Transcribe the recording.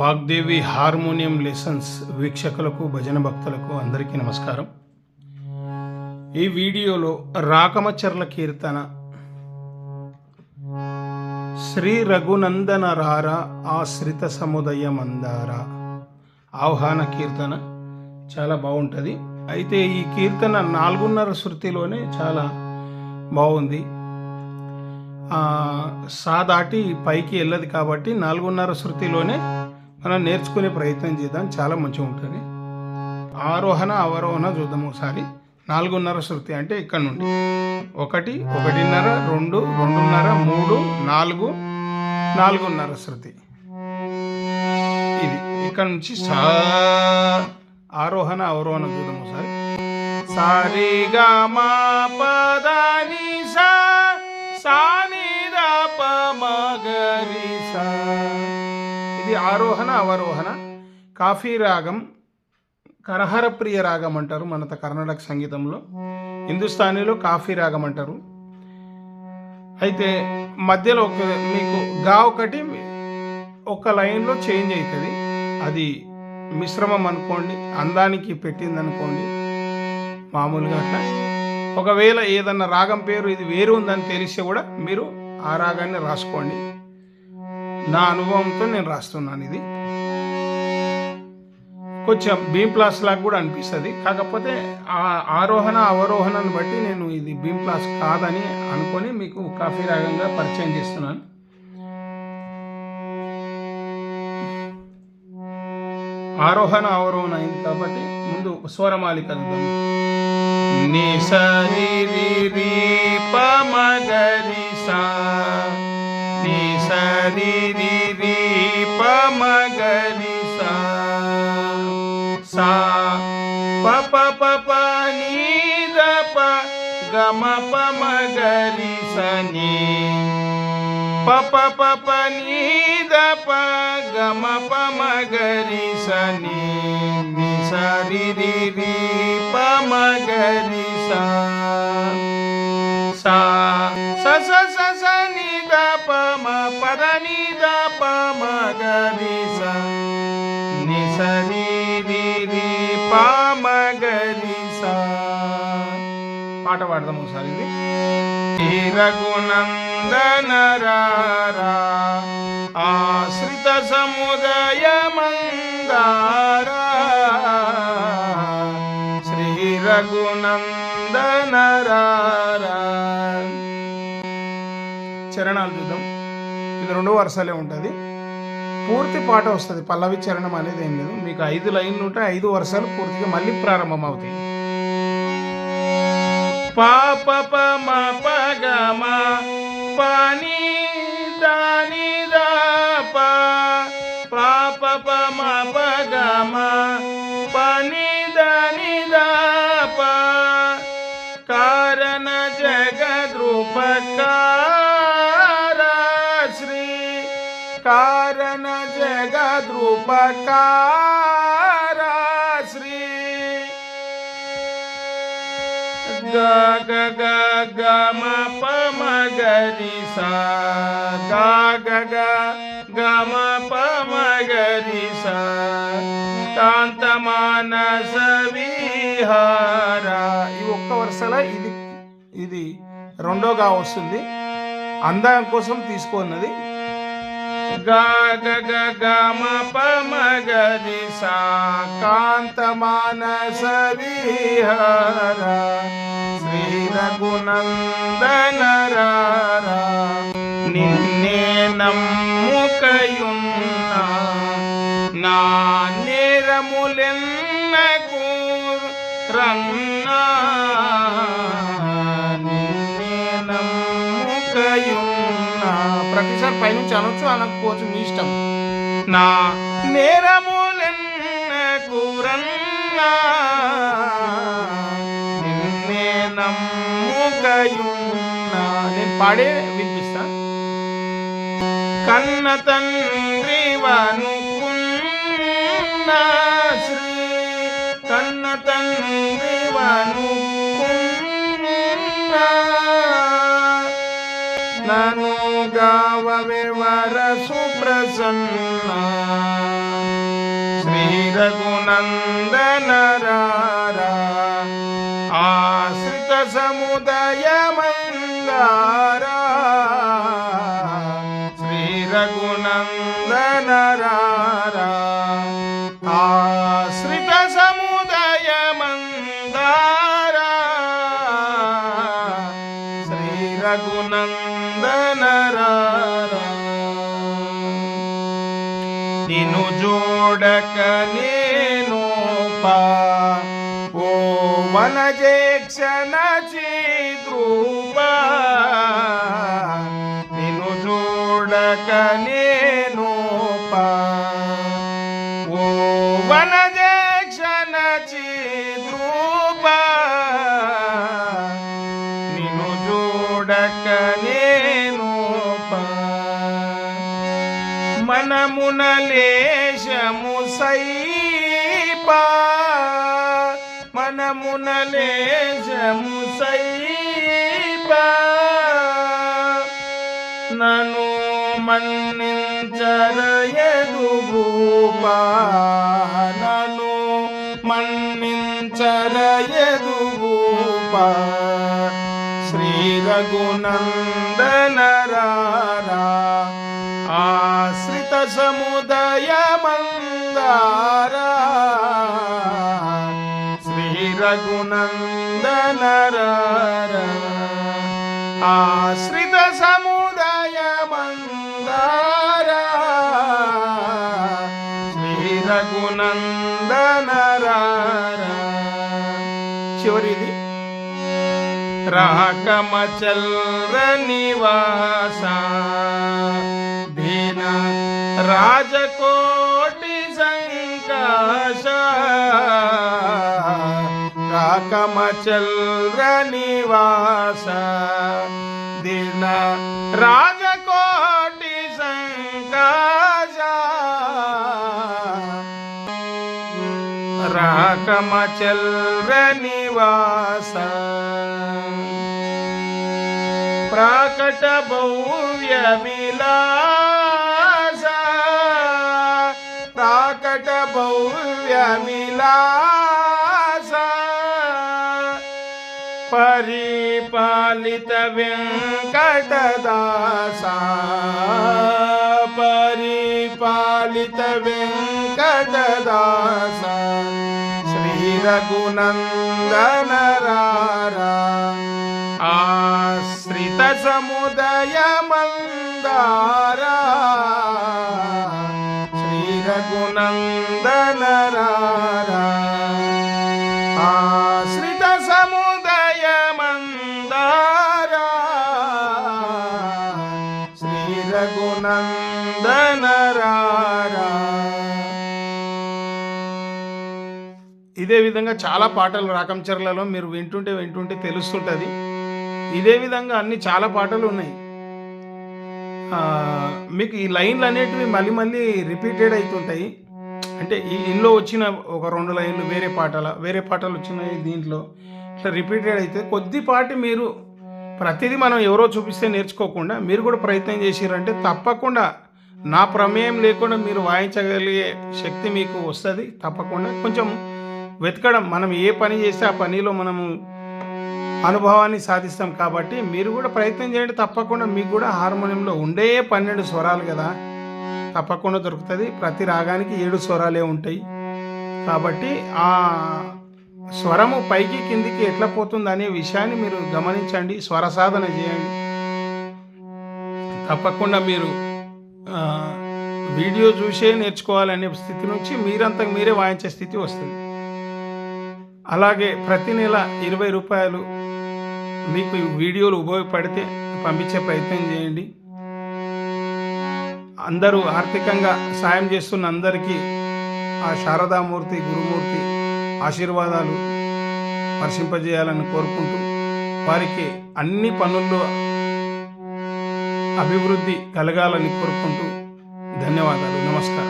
Vagdevi harmonium lessons వీక్షకులకు భజన భక్తులకు అందరికీ నమస్కారం. ఈ వీడియోలో రాకమచర్ల కీర్తన శ్రీ రఘునందన రారా ఆశ్రిత సముదయ మందార ఆహ్వాన కీర్తన చాలా బాగుంటుంది. అయితే ఈ కీర్తన నాలుగున్నర శృతిలోనే చాలా బాగుంది. సా దాటి పైకి వెళ్ళదు కాబట్టి నాలుగున్నర శృతిలోనే మనం నేర్చుకునే ప్రయత్నం చేద్దాం. చాలా మంచిగా ఉంటుంది. ఆరోహణ అవరోహణ చూద్దాం ఒకసారి. నాలుగున్నర శృతి అంటే ఇక్కడ నుండి. ఒకటి ఒకటిన్నర రెండు రెండున్నర మూడు నాలుగు నాలుగున్నర శృతి. ఇది ఇక్కడ నుంచి సా. ఆరోహణ అవరోహణ చూద్దాం ఒకసారి. సారి మా పదాని సా. సాని ప సా. ఆరోహణ అవరోహణ కాఫీ రాగం కరహరప్రియ రాగం అంటారు మన కర్ణాటక సంగీతంలో. హిందుస్థానీలో కాఫీ రాగం అంటారు. అయితే మధ్యలో ఒక మీకు గా ఒకటి ఒక లైన్లో చేంజ్ అవుతుంది అది మిశ్రమం అనుకోండి అందానికి పెట్టింది అనుకోండి మామూలుగా అట్లా. ఒకవేళ ఏదన్నా రాగం పేరు ఇది వేరు ఉందని తెలిస్తే కూడా మీరు ఆ రాగాన్ని రాసుకోండి. నా అనుభవంతో నేను రాస్తున్నాను ఇది. కొంచెం బీమ్ ప్లాస్ లాగా కూడా అనిపిస్తుంది. కాకపోతే ఆ ఆరోహణ అవరోహణను బట్టి నేను ఇది బీమ్ ప్లాస్ కాదని అనుకొని మీకు కాఫీ రాగంగా పరిచయం చేస్తున్నాను. ఆరోహణ అవరోహణ అయింది కాబట్టి ముందు స్వరమాలిక చూద్దాం ని సా ని సరి రి రి ప మ గ రి సా సా ప ప ప ప ని ద ప గ మ ప మ గ రి స ని ప ప ప ప ని ద ప గ మ ప మ గ రి స ని ని స రి రి రి ప మ గ రి సా సా స స స మ గ స పాట పాడదాం ఒకసారి ఇది శ్రీ రారా ఆశ్రిత సముదయ మందారా శ్రీ రఘునందనరారా చరణాలు చూద్దాం. ఇది రెండు వరుసలే ఉంటుంది. పూర్తి పాట వస్తుంది. పల్లవి చరణం అనేది ఏం లేదు. మీకు ఐదు లైన్లు ఉంటే ఐదు వరుసలు పూర్తిగా మళ్ళీ ప్రారంభం అవుతాయి పాప ప మ పని దాని దాప ప పాప ప జగద్రూపకార శ్రీ గగ గ గ గ సా గగ గమ గ గ సా విహార. ఈ ఒక్క వరుసలో ఇది ఇది రెండోగా వస్తుంది. అందం కోసం తీసుకున్నది గ గ గ గ కాంత మానస విహార శ్రీ రఘునందన నిన్నే నమ్ముకయున్నా నా నేరములెన్నకు రంగ అనొచ్చు అనకపోవచ్చు మీ ఇష్టం. నా నిన్నే నమ్ముకయున్నా. నేను పాడే వినిపిస్తా. కన్న తండ్రి వనుకున్న శ్రీ కన్న తండ్రి వనుకున్న నను గావవే వర సుప్రసన్న రఘునందన రారా ఆశ్రిత సముదయ నిన్ను చూడక నేను పా ఓ వనజేక్షణ చిద్రూపా నిన్ను చూడక నేను మనమునలేశము సైపా. మనమునలేశము సైపా. నను మన్నించరయదు భూపా. నను మన్నించరయదు భూపా. శ్రీ రఘునందన రారా ఆశ్రిత సముదయ శ్రీ రఘునందన ఆశ్రిత సముదయ మందారా శ్రీ రఘునందన చివరిది. రాకమచల్ర నివాస. రాజకోటి సంకాశ రాకమచల్ర నివాస దీన రాజకోటి సంకాశ రాకమచల్ర నివాస ప్రాకట భవ్య విలాస భవ్య విలాస పరిపాలిత వెంకటదాస పరిపాలిత వెంకటదాస శ్రీ రఘునందన రారా ఆశ్రిత సముదయ మందారా ఇదే విధంగా చాలా పాటలు రాకంచర్లలో మీరు వింటుంటే వింటుంటే తెలుస్తుంటుంది. ఇదే విధంగా అన్ని చాలా పాటలు ఉన్నాయి. మీకు ఈ లైన్లు అనేటివి మళ్ళీ మళ్ళీ రిపీటెడ్ అవుతుంటాయి అంటే ఈ ఇంట్లో వచ్చిన ఒక రెండు లైన్లు వేరే పాటల వేరే పాటలు వచ్చినాయి దీంట్లో. ఇట్లా రిపీటెడ్ అయితే కొద్దిపాటి మీరు ప్రతిదీ మనం ఎవరో చూపిస్తే నేర్చుకోకుండా మీరు కూడా ప్రయత్నం చేసిరంటే తప్పకుండా నా ప్రమేయం లేకుండా మీరు వాయించగలిగే శక్తి మీకు వస్తుంది తప్పకుండా. కొంచెం వెతకడం మనం ఏ పని చేస్తే ఆ పనిలో మనము అనుభవాన్ని సాధిస్తాం కాబట్టి మీరు కూడా ప్రయత్నం చేయండి. తప్పకుండా మీకు కూడా హార్మోనియంలో ఉండే పన్నెండు స్వరాలు కదా తప్పకుండా దొరుకుతుంది. ప్రతి రాగానికి ఏడు స్వరాలే ఉంటాయి. కాబట్టి ఆ స్వరము పైకి కిందికి ఎట్లా పోతుంది అనే విషయాన్ని మీరు గమనించండి స్వర సాధన చేయండి. తప్పకుండా మీరు వీడియో చూసే నేర్చుకోవాలనే స్థితి నుంచి మీరంతకు మీరే వాయించే స్థితి వస్తుంది. అలాగే ప్రతి నెల ఇరవై రూపాయలు మీకు వీడియోలు ఉపయోగపడితే పంపించే ప్రయత్నం చేయండి. అందరూ ఆర్థికంగా సాయం చేస్తున్న అందరికీ ఆ శారదామూర్తి గురుమూర్తి ఆశీర్వాదాలు వర్షింపజేయాలని కోరుకుంటూ వారికి అన్ని పనుల్లో అభివృద్ధి కలగాలని కోరుకుంటూ ధన్యవాదాలు. నమస్కారం.